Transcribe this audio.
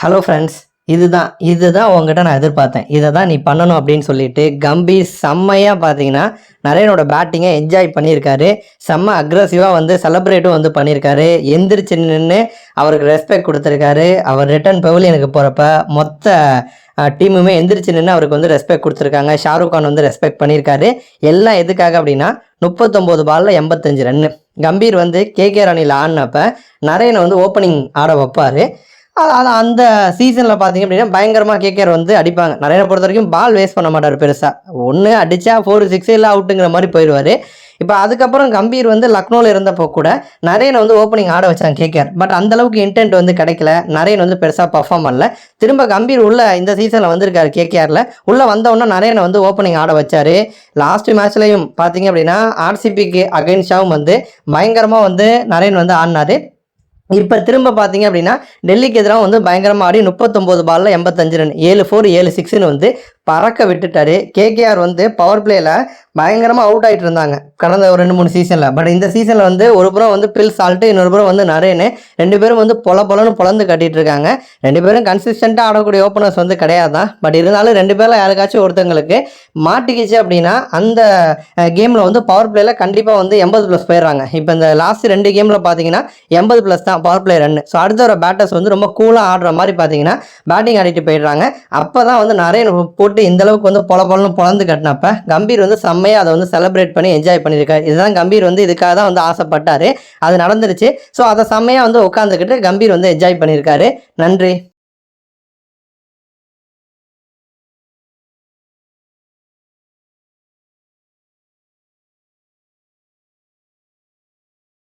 Hello friends இதுதான் இதுதான் உங்ககிட்ட நான் எதிர்பார்த்தேன். இதை தான் நீ பண்ணணும் அப்படின்னு சொல்லிட்டு கம்பீர் செம்மையாக பார்த்தீங்கன்னா நரேனோட பேட்டிங்கை என்ஜாய் பண்ணியிருக்காரு. செம்ம அக்ரஸிவாக வந்து செலப்ரேட்டும் வந்து பண்ணியிருக்காரு. எந்திரிச்சு நின்று அவருக்கு ரெஸ்பெக்ட் கொடுத்துருக்காரு. அவர் ரிட்டர்ன் பெவிலியனுக்கு போகிறப்ப மொத்த டீமுமே எந்திரிச்சு நின்று அவருக்கு வந்து ரெஸ்பெக்ட் கொடுத்துருக்காங்க. ஷாருக் கான் வந்து ரெஸ்பெக்ட் பண்ணியிருக்காரு. எல்லாம் எதுக்காக அப்படின்னா முப்பத்தொம்போது பாலில் எண்பத்தஞ்சு ரன்னு கம்பீர் வந்து கேகே ராணியில் ஆடினப்ப நரேனை வந்து ஓப்பனிங் ஆட வைப்பார். அது அந்த சீசனில் பார்த்தீங்க அப்படின்னா பயங்கரமாக கேகேஆர் வந்து அடிப்பாங்க. நிறைய பொறுத்த வரைக்கும் பால் வேஸ்ட் பண்ண மாட்டார் பெருசாக ஒன்று அடித்தா ஃபோர் சிக்ஸ் இல்லை அவுட்டுங்கிற மாதிரி போயிடுவார். இப்போ அதுக்கப்புறம் கம்பீர் வந்து லக்னோவில் இருந்தப்போ கூட நரேன் வந்து ஓப்பனிங் ஆட வச்சாங்க கேகேஆர் பட் அந்தளவுக்கு இன்டென்ட் வந்து கிடைக்கல. நரேன் வந்து பெருசாக பர்ஃபார்ம் பண்ணல. திரும்ப கம்பீர் உள்ள இந்த சீசனில் வந்திருக்காரு கேகேஆரில் உள்ளே வந்தவுடனே நரேனை வந்து ஓப்பனிங் ஆட வச்சார். லாஸ்ட் மேட்ச்லையும் பார்த்தீங்க அப்படின்னா ஆர்சிபிக்கு அகைன்ஸ்டாகவும் வந்து பயங்கரமாக வந்து நரேன் வந்து ஆடினார். இப்போ திரும்ப பார்த்தீங்க அப்படின்னா டெல்லிக்கு எதிராக வந்து பயங்கரமாக ஆடி முப்பத்தொம்போது பாலில் எண்பத்தஞ்சு ரன் ஏழு ஃபோர் ஏழு சிக்ஸ்னு வந்து பறக்க விட்டுட்டாரு. கேகேஆர் வந்து பவர் பிளேயில் பயங்கரமாக அவுட் ஆகிட்டு இருந்தாங்க. கடந்த ஒரு ரெண்டு மூணு சீசனில் பட் இந்த சீசனில் வந்து ஒரு புறம் வந்து பில் சால்ட்டு இன்னொரு புறம் வந்து நரேனு ரெண்டு பேரும் வந்து பொல பொலன்னு பொலந்து கட்டிட்டு இருக்காங்க. ரெண்டு பேரும் கன்சிஸ்டண்ட்டாக ஆடக்கூடிய ஓப்பனர்ஸ் வந்து கிடையாது? தான் பட் இருந்தாலும் ரெண்டு பேரில் யாருக்காச்சும் ஒருத்தங்களுக்கு மாட்டிக்கிச்சு அப்படின்னா அந்த கேமில் வந்து பவர் பிளேயில் கண்டிப்பாக வந்து எண்பது ப்ளஸ் போயிடுறாங்க. இப்போ இந்த லாஸ்ட் ரெண்டு கேமில் பார்த்தீங்கன்னா எண்பது ப்ளஸ் தான் பவர் பிளே ரன் ஸோ அடுத்த ஒரு பேட்டர்ஸ் வந்து ரொம்ப கூலாக ஆடுற மாதிரி பார்த்தீங்கன்னா பேட்டிங் ஆடிட்டு போயிடுறாங்க. அப்போ தான் வந்து நரேன் போட்டு இந்த அளவுக்கு வந்து பொல பொலன்னு பொலந்து கட்டினப்ப கம்பீர் வந்து செம்மையாக அதை வந்து செலிப்ரேட் பண்ணி என்ஜாய் பண்ணியிருக்காரு. இதுதான் கம்பீர் வந்து இதுக்காக தான் வந்து ஆசைப்பட்டாரு. அது நடந்துருச்சு. ஸோ அதை செம்மையாக வந்து உட்காந்துக்கிட்டு கம்பீர் வந்து என்ஜாய் பண்ணியிருக்காரு. நன்றி.